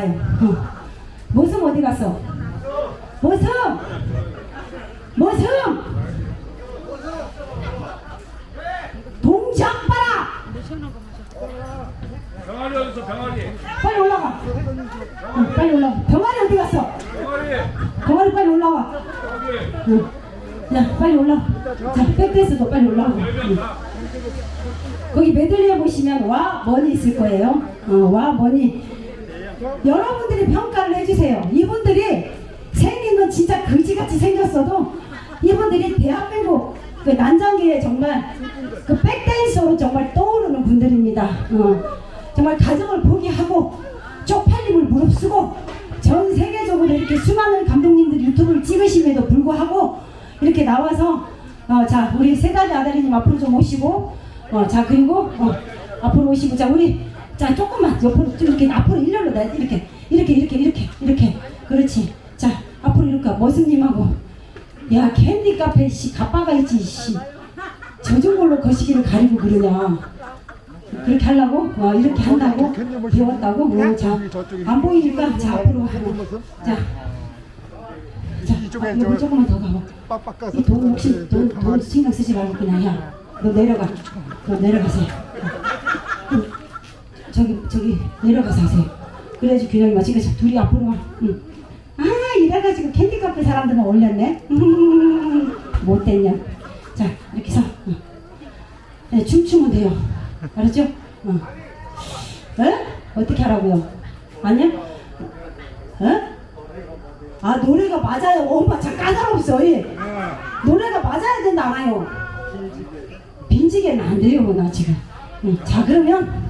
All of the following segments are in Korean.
와봐요. 어. 모습 어디 갔어? 모습! 모습! 동작 봐라! 병아리 어딨어 병아리 빨리 올라가. 응, 빨리 올라가. 병아리 어디 갔어? 병아리 병아리 빨리 올라와. 응. 자, 빨리 올라와. 자, 백댄스도 빨리 올라와. 응. 거기 메들리에 보시면 와, 머니 있을 거예요. 어, 와, 머니. 여러분들이 평가를 해주세요. 이분들이 생긴 건 진짜 그지같이 생겼어도 이분들이 대한민국 그 난장기에 정말 그 백댄서로 정말 떠오르는 분들입니다. 어, 정말 가정을 포기하고 쪽팔림을 무릅쓰고 전 세계적으로 이렇게 수많은 감독님들 유튜브를 찍으심에도 불구하고 이렇게 나와서 어, 자 우리 세다리 아다리님 앞으로 좀 오시고 어, 자 그리고 어, 앞으로 오시고 자 우리 자 조금만. 옆으로 좀 이렇게 앞으로 일렬로 나 이렇게 이렇게 이렇게 이렇게 이렇게. 그렇지. 자 앞으로 이렇게 머슴님하고. 야 캔디 카페 씨 가빠가 있지 씨. 젖은 걸로 거시기를 가리고 그러냐. 그렇게 하려고? 어, 이렇게 한다고? 배웠다고? 어, 자안 보이니까 자 앞으로 자. 자, 이쪽에 아, 이거 저- 조금만 더 가봐. 빡빡 가서 이돈 혹시 돈, 돈 신경 쓰지 말고 그냥 야, 너 내려가. 너 내려가세요. 응. 저기 저기 내려가서 하세요. 그래야지 균형이 맞지. 그래서 둘이 앞으로 와. 응. 아 이래가지고 캔디 카페 사람들은 올렸네. 음, 못됐냐. 자 이렇게 서. 응. 네, 춤추면 돼요. 알았죠? 응. 에? 어떻게 하라고요? 아니야? 에? 아 노래가 맞아요. 엄마 참 까다롭어. 예. 노래가 맞아야 된다 알아요. 빈지게는 안 돼요 나 지금. 응. 자 그러면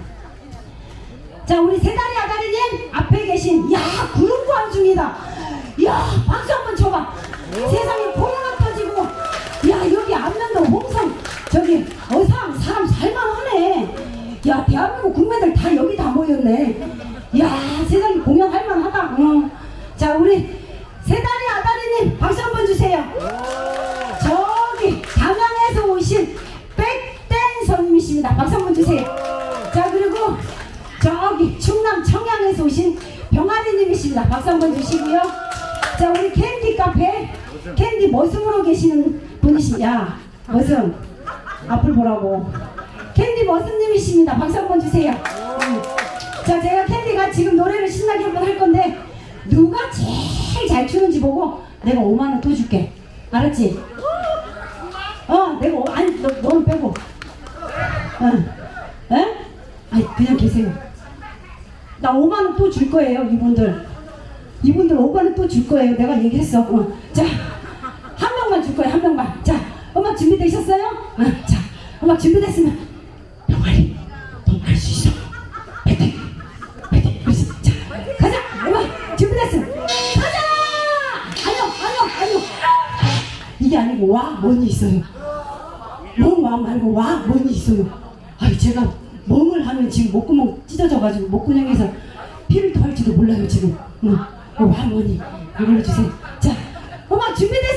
자 우리 세다리 아가리님 앞에 계신 야 구름 구한 중이다. 야 박수 한번 쳐봐. 세상에 코로나 터지고 야 여기 안면도 홍성 저기 어상 사람 살만하네. 야 대한민국 국민들 다 여기 다 모였네. 야 세상에 공연할 만하다. 응. 자 우리 박수 한번 주시고요. 자 우리 캔디 카페 캔디 머슴으로 계시는. 야, 머슴 앞을 보라고. 캔디 머슴님이십니다. 박수 한번 주세요. 음. 자 제가 캔디가 지금 노래를 신나게 한번 할 건데 누가 제일 잘 추는지 보고 내가 5만 원더 줄게. 알았지? 어, 내가 오- 아니 너 너는 빼고. 어, 에? 아니 그냥 계세요. 나 5만 원 또 줄 거예요 이분들. 이분들 5만 원또 줄 거예요. 내가 얘기했어. 어. 자, 한 명만 줄 거예요. 한 명만. 자, 음악 준비되셨어요? 어, 자, 음악 준비됐으면 와 뭔이 있어요. 멍와 말고 와 뭔이 있어요. 아이 제가 멍을 하면 지금 목구멍 찢어져가지고 목구멍에서 피를 토할지도 몰라요 지금. 응. 어, 와 뭐니 이걸로 주세요. 자 음악 준비됐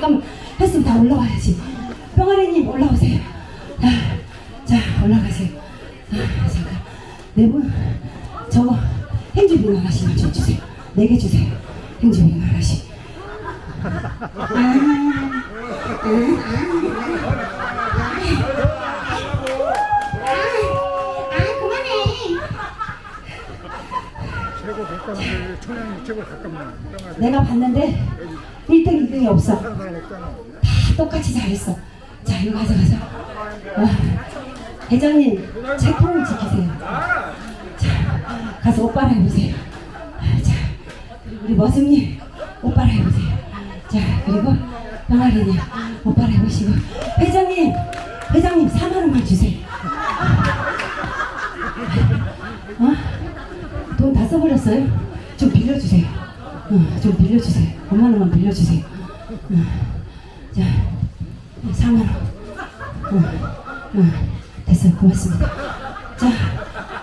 잠깐만. 했으면 다 올라와야지. 병아리님, 올라오세요. 아, 자, 올라가세요. 아, 잠깐. 네 분, 저거, 행주빙 하나씩만 좀 주세요. 네 개 주세요. 행주빙 하나씩. 아. 최고 가까운 천양이 최고 병아리 내가 봤는데 1등, 2등이 없어. 다 똑같이 잘했어. 자, 이거 가져가서. 어, 회장님, 책봉을 지키세요. 자, 가서 옷 빨아입으세요. 자, 그리고 우리 머슴님, 옷 빨아입으세요. 자, 그리고 병아리님, 옷 빨아입으시고. 회장님, 회장님, 4만원만 주세요. 어? 돈 다 써버렸어요? 좀 빌려주세요. 어, 좀 빌려주세요. 5만 원만 빌려주세요. 어, 자, 4만 원. 어, 어, 됐어요. 고맙습니다. 자,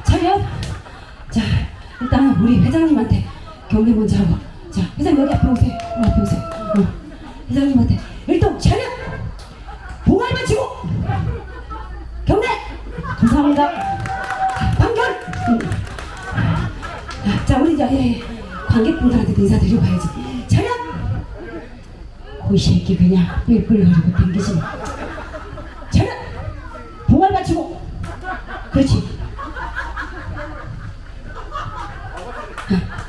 차렷. 자, 일단 우리 회장님한테 경례 먼저 하고. 자, 회장님 여기 앞에 오세요. 여기 앞에 오세요. 어, 회장님한테 일동 차렷. 봉알 맞추고. 경례. 감사합니다. 판결. 음. 자 우리 저 예, 관객분들한테 가야지. 차렷 이 새끼 그냥 뿔뿔거리고 댕기시네 차렷 봉알 맞추고! 그렇지. 아,